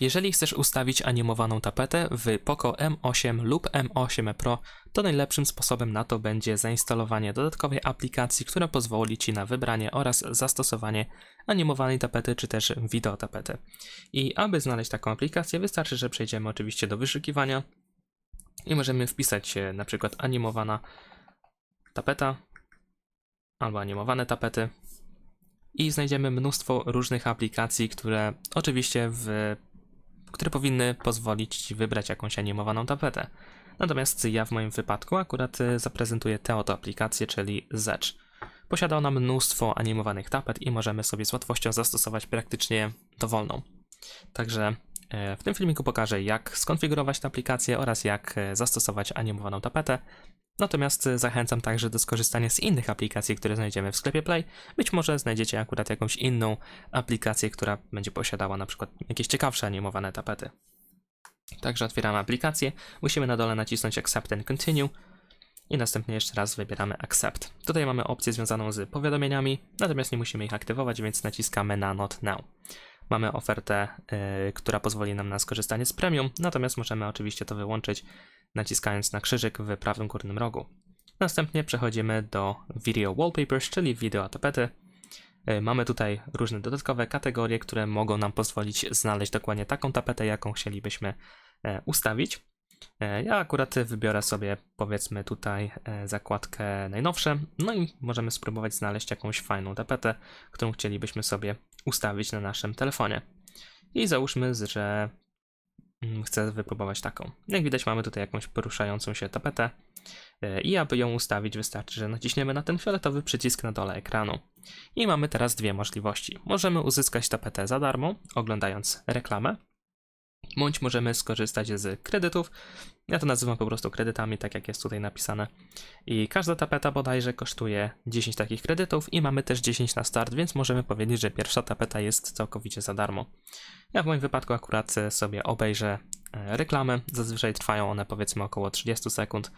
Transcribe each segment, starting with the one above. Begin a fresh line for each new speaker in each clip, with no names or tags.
Jeżeli chcesz ustawić animowaną tapetę w Poco M8 lub M8 Pro, to najlepszym sposobem na to będzie zainstalowanie dodatkowej aplikacji, która pozwoli Ci na wybranie oraz zastosowanie animowanej tapety czy też wideo tapety. I aby znaleźć taką aplikację, wystarczy, że przejdziemy oczywiście do wyszukiwania i możemy wpisać na przykład animowana tapeta albo animowane tapety i znajdziemy mnóstwo różnych aplikacji, które oczywiście w które powinny pozwolić Ci wybrać jakąś animowaną tapetę. Natomiast ja w moim wypadku akurat y, zaprezentuję tę oto aplikację, czyli Zedge. Posiada ona mnóstwo animowanych tapet i możemy sobie z łatwością zastosować praktycznie dowolną. Także e, w tym filmiku pokażę jak skonfigurować tę aplikację oraz jak e, zastosować animowaną tapetę. Natomiast zachęcam także do skorzystania z innych aplikacji, które znajdziemy w sklepie Play. Być może znajdziecie akurat jakąś inną aplikację, która będzie posiadała na przykład jakieś ciekawsze animowane tapety. Także otwieramy aplikację, musimy na dole nacisnąć Accept and Continue i następnie jeszcze raz wybieramy Accept. Tutaj mamy opcję związaną z powiadomieniami, natomiast nie musimy ich aktywować, więc naciskamy na Not Now. Mamy ofertę, yy, która pozwoli nam na skorzystanie z premium, natomiast możemy oczywiście to wyłączyć naciskając na krzyżyk w prawym górnym rogu. Następnie przechodzimy do Video Wallpapers, czyli wideo tapety. Yy, Mamy tutaj różne dodatkowe kategorie, które mogą nam pozwolić znaleźć dokładnie taką tapetę, jaką chcielibyśmy e, ustawić. E, Ja akurat wybiorę sobie powiedzmy tutaj e, zakładkę najnowsze, no i możemy spróbować znaleźć jakąś fajną tapetę, którą chcielibyśmy sobie ustawić na naszym telefonie. I załóżmy, że mm, chcę wypróbować taką. Jak widać mamy tutaj jakąś poruszającą się tapetę e, i aby ją ustawić wystarczy, że naciśniemy na ten fioletowy przycisk na dole ekranu. I mamy teraz dwie możliwości. Możemy uzyskać tapetę za darmo, oglądając reklamę, bądź możemy skorzystać z kredytów. Ja to nazywam po prostu kredytami, tak jak jest tutaj napisane. I każda tapeta bodajże kosztuje 10 takich kredytów i mamy też 10 na start, więc możemy powiedzieć, że pierwsza tapeta jest całkowicie za darmo. Ja w moim wypadku akurat e, sobie obejrzę e, reklamy. Zazwyczaj trwają one powiedzmy około 30 sekund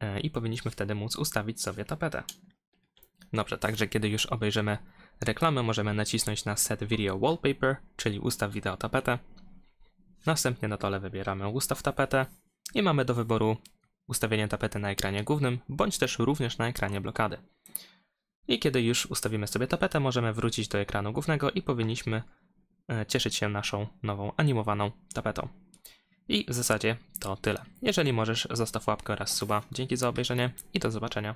e, i powinniśmy wtedy móc ustawić sobie tapetę. Dobrze, także kiedy już obejrzymy reklamę, możemy nacisnąć na Set Video Wallpaper, czyli ustaw wideo tapetę. Następnie na dole wybieramy ustaw tapetę i mamy do wyboru ustawienie tapety na ekranie głównym, bądź też również na ekranie blokady. I kiedy już ustawimy sobie tapetę, możemy wrócić do ekranu głównego i powinniśmy e, cieszyć się naszą nową animowaną tapetą. I w zasadzie to tyle. Jeżeli możesz, zostaw łapkę oraz suba. Dzięki za obejrzenie i do zobaczenia.